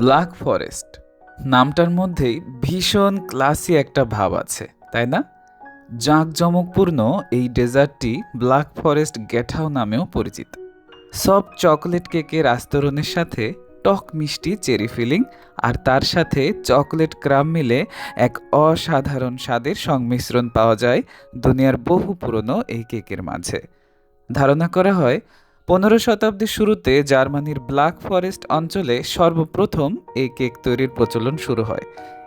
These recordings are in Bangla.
Black forest. নামটার মধ্যেই ভীষণ ক্লাসি একটা ভাব আছে, তাই না? জাঁকজমকপূর্ণ এই ডেজার্টটি ব্ল্যাক ফরেস্ট গেঠাও নামেও পরিচিত। সব চকলেট কেকের আস্তরণের সাথে টক মিষ্টি চেরি ফিলিং আর তার সাথে চকলেট ক্রাম মিলে এক অসাধারণ স্বাদের সংমিশ্রণ পাওয়া যায় দুনিয়ার বহু পুরনো এই কেকের মাঝে। ধারণা করা হয় পনেরো শতাব্দীর শুরুতে জার্মানির ব্ল্যাক ফরেস্ট অঞ্চলে সর্বপ্রথম এই কেক তৈরির প্রচলন শুরু হয়।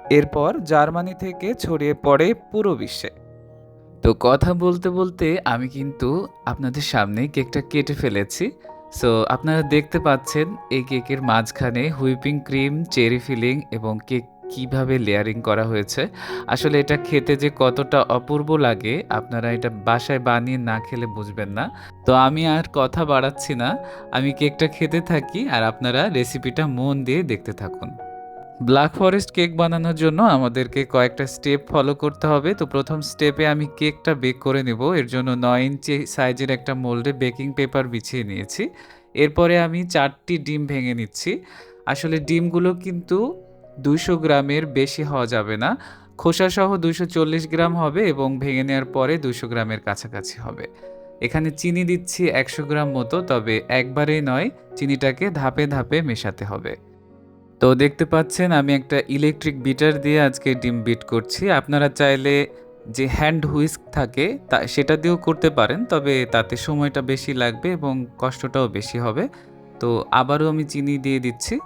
এরপর জার্মানি থেকে ছড়িয়ে পড়ে পুরো বিশ্বে। তো কথা বলতে বলতে আমি কিন্তু আপনাদের সামনে কেকটা কেটে ফেলেছি। সো আপনারা দেখতে পাচ্ছেন এই কেকের মাঝখানে হুইপিং ক্রিম, চেরি ফিলিং এবং কেক কীভাবে লেয়ারিং করা হয়েছে? আসলে এটা খেতে যে কতটা অপূর্ব লাগে, আপনারা এটা বাসায় বানিয়ে না খেলে বুঝবেন না। তো আমি আর কথা বাড়াচ্ছি না। আমি কেকটা খেতে থাকি আর আপনারা রেসিপিটা মন দিয়ে দেখতে থাকুন। ব্ল্যাক ফরেস্ট কেক বানানোর জন্য আমাদেরকে কয়েকটা স্টেপ ফলো করতে হবে। তো প্রথম স্টেপে আমি কেকটা বেক করে নেব। এর জন্য নয় ইঞ্চি সাইজের একটা মোল্ডে বেকিং পেপার বিছিয়ে নিয়েছি। এরপরে আমি চারটি ডিম ভেঙে নিচ্ছি। আসলে ডিমগুলো কিন্তু দুইশো গ্রামের বেশি হওয়া যাবে না। খোসাসহ দুশো চল্লিশ গ্রাম হবে এবং ভেঙে নেওয়ার পরে দুশো গ্রামের কাছাকাছি হবে। এখানে চিনি দিচ্ছি একশো গ্রাম মতো, তবে একবারেই নয়, চিনিটাকে ধাপে ধাপে মেশাতে হবে। তো দেখতে পাচ্ছেন, আমি একটা ইলেকট্রিক বিটার দিয়ে আজকে ডিম বিট করছি। আপনারা চাইলে যে হ্যান্ড হুইস্ক থাকে, তা সেটা দিয়েও করতে পারেন, তবে তাতে সময়টা বেশি লাগবে এবং কষ্টটাও বেশি হবে। তো আবারও আমি চিনি দিয়ে দিচ্ছি।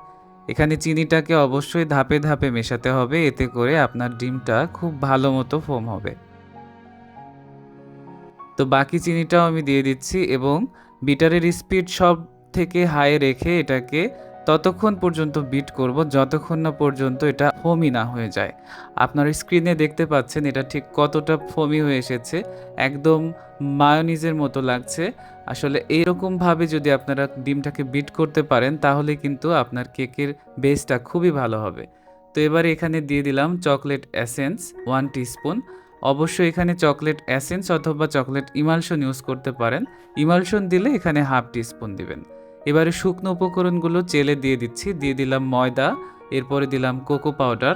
এখানে চিনিটাকে অবশ্যই ধাপে ধাপে মেশাতে হবে, এতে করে আপনার ডিমটা খুব ভালো মতো ফোম হবে। তো বাকি চিনিটাও আমি দিয়ে দিচ্ছি এবং বিটারের স্পিড সব থেকে হাই রেখে এটাকে ততক্ষণ পর্যন্ত বিট করব, যতক্ষণ না পর্যন্ত এটা ফোমি না হয়ে যায়। আপনার স্ক্রিনে দেখতে পাচ্ছেন এটা ঠিক কতটা ফোমি হয়ে এসেছে, একদম মায়োনিজের মতো লাগছে। আসলে এইরকমভাবে যদি আপনারা ডিমটাকে বিট করতে পারেন, তাহলে কিন্তু আপনার কেকের বেসটা খুবই ভালো হবে। তো এবার এখানে দিয়ে দিলাম চকলেট অ্যাসেন্স ওয়ান টিস্পুন। অবশ্যই এখানে চকলেট অ্যাসেন্স অথবা চকলেট ইমালশন ইউজ করতে পারেন। ইমালশন দিলে এখানে হাফ টিস্পুন দিবেন। এবারে শুকনো উপকরণগুলো চেলে দিয়ে দিচ্ছি। দিয়ে দিলাম ময়দা, এরপরে দিলাম কোকো পাউডার,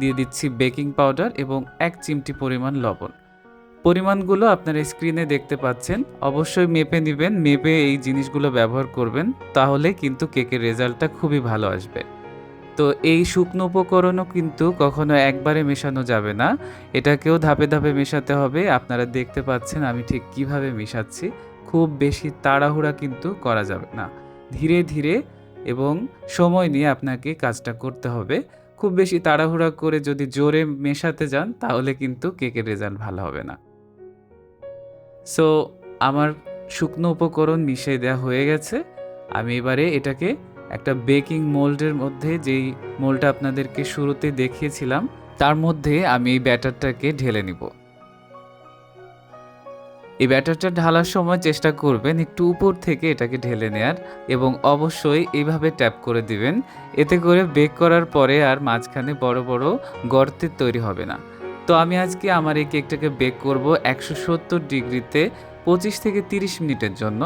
দিয়ে দিচ্ছি বেকিং পাউডার এবং এক চিমটি পরিমাণ লবণ। পরিমাণগুলো আপনারা স্ক্রিনে দেখতে পাচ্ছেন। অবশ্যই মেপে নেবেন, মেপে এই জিনিসগুলো ব্যবহার করবেন, তাহলে কিন্তু কেকের রেজাল্টটা খুবই ভালো আসবে। তো এই শুকনো উপকরণও কিন্তু কখনো একবারে মেশানো যাবে না। এটাকেও ধাপে ধাপে মেশাতে হবে। আপনারা দেখতে পাচ্ছেন আমি ঠিক কীভাবে মেশাচ্ছি। খুব বেশি তাড়াহুড়া কিন্তু করা যাবে না। ধীরে ধীরে এবং সময় নিয়ে আপনাকে কাজটা করতে হবে। খুব বেশি তাড়াহুড়া করে যদি জোরে মেশাতে যান, তাহলে কিন্তু কেকের রেজাল্ট ভালো হবে না। সো আমার শুকনো উপকরণ মিশিয়ে দেওয়া হয়ে গেছে। আমি এবারে এটাকে একটা বেকিং মোল্ডের মধ্যে যেই মোল্ডটা আপনাদেরকে শুরুতে দেখিয়েছিলাম, তার মধ্যে আমি এই ব্যাটারটাকে ঢেলে নিব। এই ব্যাটারটা ঢালার সময় চেষ্টা করবেন একটু উপর থেকে এটাকে ঢেলে নেয়ার এবং অবশ্যই এইভাবে ট্যাপ করে দিবেন। এতে করে বেক করার পরে আর মাঝখানে বড় বড় গর্তের তৈরি হবে না। তো আমি আজকে আমার এই কেকটাকে বেক করব একশো সত্তর ডিগ্রিতে পঁচিশ থেকে তিরিশ মিনিটের জন্য,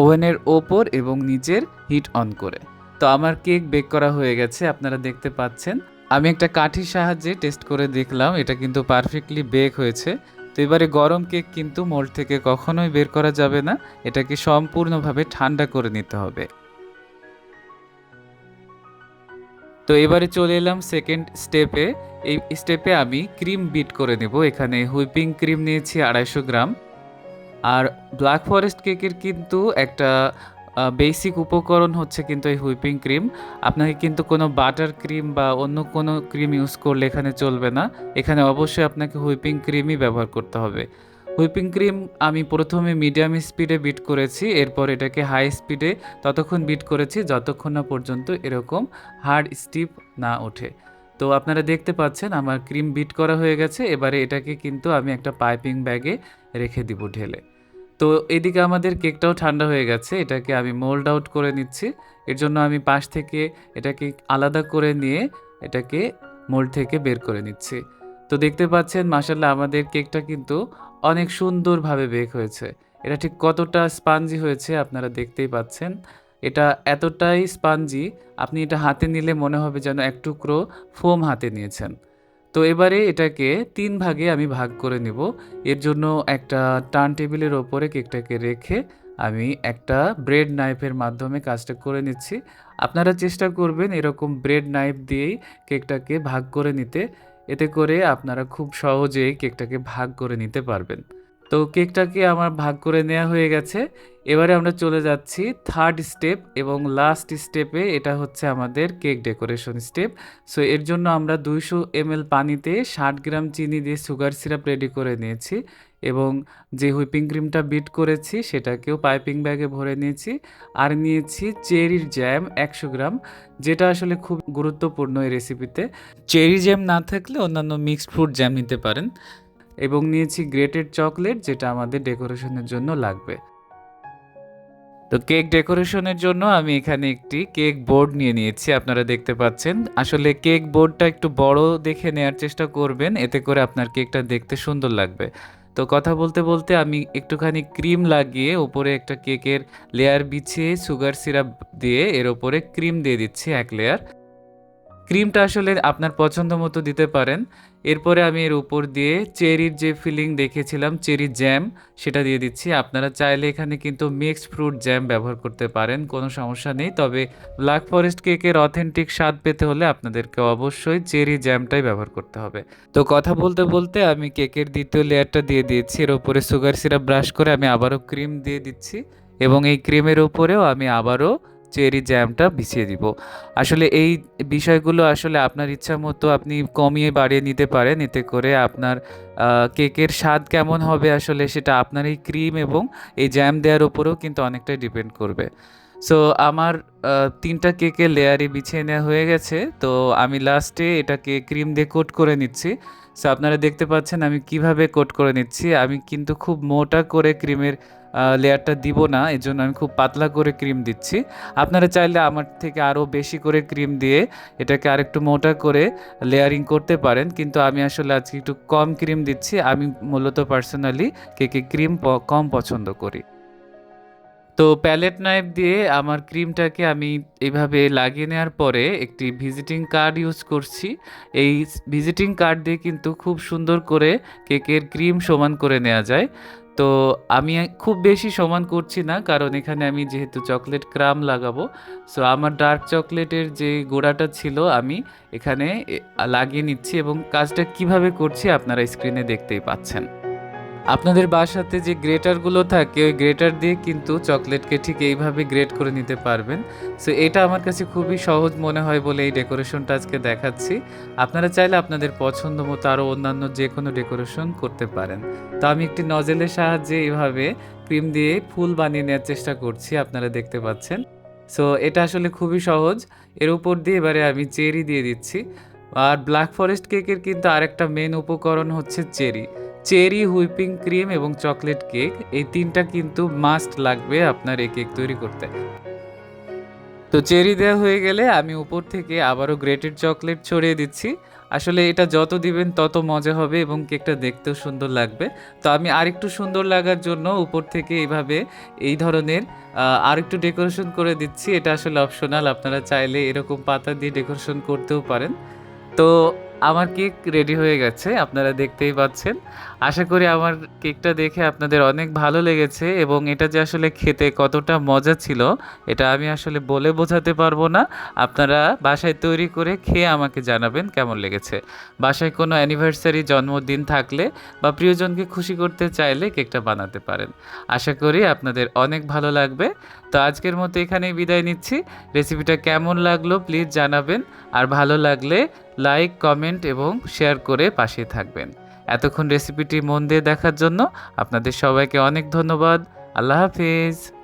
ওভেনের ওপর এবং নিচের হিট অন করে। তো আমার কেক বেক করা হয়ে গেছে, আপনারা দেখতে পাচ্ছেন। আমি একটা কাঠির সাহায্যে টেস্ট করে দেখলাম, এটা কিন্তু পারফেক্টলি বেক হয়েছে। তো এবারে গরম কেক কিন্তু মোল্ড থেকে কখনোই বের করা যাবে না, এটাকে সম্পূর্ণভাবে ঠান্ডা করে নিতে হবে। তো এবারে চলে এলাম সেকেন্ড স্টেপে এই স্টেপে আমি ক্রিম বিট করে নেব। এখানে হুইপিং ক্রিম নিয়েছি আড়াইশো গ্রাম। আর ব্ল্যাক ফরেস্ট কেকের কিন্তু একটা বেসিক উপকরণ হচ্ছে কিন্তু এই হুইপিং ক্রিম আপনাকে কিন্তু কোনো বাটার ক্রিম বা অন্য কোনো ক্রিম ইউজ করলে এখানে চলবে না। এখানে অবশ্যই আপনাকে হুইপিং ক্রিমই ব্যবহার করতে হবে। হুইপিং ক্রিম আমি প্রথমে মিডিয়াম স্পিডে বিট করেছি, এরপর এটাকে হাই স্পিডে ততক্ষণ বিট করেছি যতক্ষণ না পর্যন্ত এরকম হার্ড স্টিপ না ওঠে। তো আপনারা দেখতে পাচ্ছেন আমার ক্রিম বিট করা হয়ে গেছে, এবারে এটাকে কিন্তু আমি একটা পাইপিং ব্যাগে রেখে দিব ঢেলে। তো এদিকে আমাদের কেকটাও ঠান্ডা হয়ে গেছে, এটাকে আমি মোল্ড আউট করে নিচ্ছি। এর জন্য আমি পাশ থেকে এটাকে আলাদা করে নিয়ে এটাকে মোল্ড থেকে বের করে নিচ্ছি। তো দেখতে পাচ্ছেন মাসাল্লাহ আমাদের কেকটা কিন্তু অনেক সুন্দরভাবে বেক হয়েছে। এটা ঠিক কতটা স্পাঞ্জি হয়েছে আপনারা দেখতেই পাচ্ছেন। এটা এতটাই স্পাঞ্জি, আপনি এটা হাতে নিলে মনে হবে যেন এক টুকরো ফোম হাতে নিয়েছেন। তো এবারে এটাকে তিন ভাগে আমি ভাগ করে নেব। এর জন্য একটা টার্ন টেবিলের ওপরে কেকটাকে রেখে আমি একটা ব্রেড নাইফের মাধ্যমে কাজটা করে নিচ্ছি। আপনারা চেষ্টা করবেন এরকম ব্রেড নাইফ দিয়েই কেকটাকে ভাগ করে নিতে। এতে করে আপনারা খুব সহজেই কেকটাকে ভাগ করে নিতে পারবেন। তো কেকটাকে আমার ভাগ করে নেওয়া হয়ে গেছে। এবারে আমরা চলে যাচ্ছি থার্ড স্টেপ এবং লাস্ট স্টেপে এটা হচ্ছে আমাদের কেক ডেকোরেশন স্টেপ সো এর জন্য আমরা দুইশো এমএল পানিতে ষাট গ্রাম চিনি দিয়ে সুগার সিরাপ রেডি করে নিয়েছি এবং যে হুইপিং ক্রিমটা বিট করেছি সেটাকেও পাইপিং ব্যাগে ভরে নিয়েছি আর নিয়েছি চেরির জ্যাম একশো গ্রাম, যেটা আসলে খুব গুরুত্বপূর্ণ এই রেসিপিতে চেরি জ্যাম না থাকলে অন্যান্য মিক্সড ফ্রুট জ্যাম নিতে পারেন। এবং নিয়েছি গ্রেটেড চকলেট যেটা আমাদের ডেকোরেশনের জন্য লাগবে। তো কেক ডেকোরেশনের জন্য আমি এখানে একটি কেক বোর্ড নিয়ে নিয়েছি, আপনারা দেখতে পাচ্ছেন। আসলে কেক বোর্ডটা একটু বড় দেখে নেয়ার চেষ্টা করবেন, এতে করে আপনার কেকটা দেখতে সুন্দর লাগবে। তো কথা বলতে বলতে আমি একটুখানি ক্রিম লাগিয়ে ওপরে একটা কেকের লেয়ার বিছিয়ে সুগার সিরাপ দিয়ে এর ওপরে ক্রিম দিয়ে দিচ্ছি এক লেয়ার ক্রিমটা আসলে আপনার পছন্দ মতো দিতে পারেন। এরপরে আমি এর উপর দিয়ে চেরির যে ফিলিং দেখেছিলাম, চেরি জ্যাম, সেটা দিয়ে দিচ্ছি। আপনারা চাইলে এখানে কিন্তু মিক্সড ফ্রুট জ্যাম ব্যবহার করতে পারেন, কোনো সমস্যা নেই। তবে ব্ল্যাক ফরেস্ট কেকের অথেন্টিক স্বাদ পেতে হলে আপনাদেরকে অবশ্যই চেরি জ্যামটাই ব্যবহার করতে হবে। তো কথা বলতে বলতে আমি কেকের দ্বিতীয় লেয়ারটা দিয়ে দিয়েছি। এর উপরে সুগার সিরাপ ব্রাশ করে আমি আবারও ক্রিম দিয়ে দিচ্ছি এবং এই ক্রিমের উপরেও আমি আবারও চেরি জ্যামটা বিছিয়ে দিব। আসলে এই বিষয়গুলো আসলে আপনার ইচ্ছা মতো আপনি কমিয়ে বাড়িয়ে নিতে পারেন। এতে করে আপনার কেকের স্বাদ কেমন হবে আসলে সেটা আপনার এই ক্রিম এবং এই জ্যাম দেওয়ার উপরেও কিন্তু অনেকটাই ডিপেন্ড করবে। সো আমার তিনটা কেকের লেয়ারে বিছিয়ে নেওয়া হয়ে গেছে। তো আমি লাস্টে এটাকে ক্রিম দিয়ে কোট করে নিচ্ছি। সো আপনারা দেখতে পাচ্ছেন আমি কীভাবে কোট করে নিচ্ছি। আমি কিন্তু খুব মোটা করে ক্রিমের লেয়ারটা দিব না। এর জন্য আমি খুব পাতলা করে ক্রিম দিচ্ছি। আপনারা চাইলে আমার থেকে আরও বেশি করে ক্রিম দিয়ে এটাকে আরেকটু মোটা করে লেয়ারিং করতে পারেন। কিন্তু আমি আসলে আজকে একটু কম ক্রিম দিচ্ছি। আমি মূলত পার্সোনালি কেকে ক্রিম কম পছন্দ করি। তো প্যালেট নাইফ দিয়ে আমার ক্রিমটাকে আমি এভাবে লাগিয়ে নেওয়ার পরে একটি ভিজিটিং কার্ড ইউজ করছি। এই ভিজিটিং কার্ড দিয়ে কিন্তু খুব সুন্দর করে কেকের ক্রিম সমান করে নেওয়া যায়। তো আমি খুব বেশি সমান করছি না, কারণ এখানে আমি যেহেতু চকলেট ক্রাম লাগাবো, সো আমার ডার্ক চকলেটের যে গোড়াটা ছিল আমি এখানে লাগিয়ে নিচ্ছি এবং কাজটা কীভাবে করছি আপনারা স্ক্রিনে দেখতেই পাচ্ছেন। আপনাদের বাসাতে যে গ্রেটারগুলো থাকে, ওই গ্রেটার দিয়ে কিন্তু চকলেটকে ঠিক এইভাবে গ্রেট করে নিতে পারবেন। সো এটা আমার কাছে খুবই সহজ মনে হয় বলে এই ডেকোরেশনটা আজকে দেখাচ্ছি। আপনারা চাইলে আপনাদের পছন্দ মতো আরও অন্যান্য যে কোনো ডেকোরেশন করতে পারেন। তো আমি একটি নজেলের সাহায্যে এইভাবে ক্রিম দিয়ে ফুল বানিয়ে নেওয়ার চেষ্টা করছি, আপনারা দেখতে পাচ্ছেন। সো এটা আসলে খুবই সহজ। এর উপর দিয়ে এবারে আমি চেরি দিয়ে দিচ্ছি। আর ব্ল্যাক ফরেস্ট কেকের কিন্তু আরেকটা মেন উপকরণ হচ্ছে চেরি। চেরি, হুইপিং ক্রিম এবং চকলেট কেক, এই তিনটা কিন্তু মাস্ট লাগবে আপনার এই কেক তৈরি করতে। তো চেরি দেওয়া হয়ে গেলে আমি উপর থেকে আবারও গ্রেটেড চকলেট ছড়িয়ে দিচ্ছি। আসলে এটা যত দিবেন তত মজা হবে এবং কেকটা দেখতেও সুন্দর লাগবে। তো আমি আরেকটু সুন্দর লাগার জন্য উপর থেকে এইভাবে এই ধরনের আরেকটু ডেকোরেশন করে দিচ্ছি। এটা আসলে অপশনাল আপনারা চাইলে এরকম পাতা দিয়ে ডেকোরেশন করতেও পারেন। তো আমার কেক রেডি হয়ে গেছে, আপনারা দেখতেই পাচ্ছেন। আশা করি আমার কেকটা দেখে আপনাদের অনেক ভালো লেগেছে এবং এটা যে আসলে খেতে কতটা মজা ছিল, এটা আমি আসলে বলে বোঝাতে পারব না। আপনারা বাসায় তৈরি করে খেয়ে আমাকে জানাবেন কেমন লেগেছে। বাসায় কোনো অ্যানিভার্সারি জন্মদিন থাকলে বা প্রিয়জনকে খুশি করতে চাইলে কেকটা বানাতে পারেন। আশা করি আপনাদের অনেক ভালো লাগবে। তো আজকের মতো এখানেই বিদায় নিচ্ছি। রেসিপিটা কেমন লাগল প্লিজ জানাবেন। আর ভালো লাগলে লাইক, কমেন্ট এবং শেয়ার করে পাশে থাকবেন। এতক্ষণ রেসিপিটি মন দিয়ে দেখার জন্য আপনাদের সবাইকে অনেক ধন্যবাদ। আল্লাহ হাফিজ।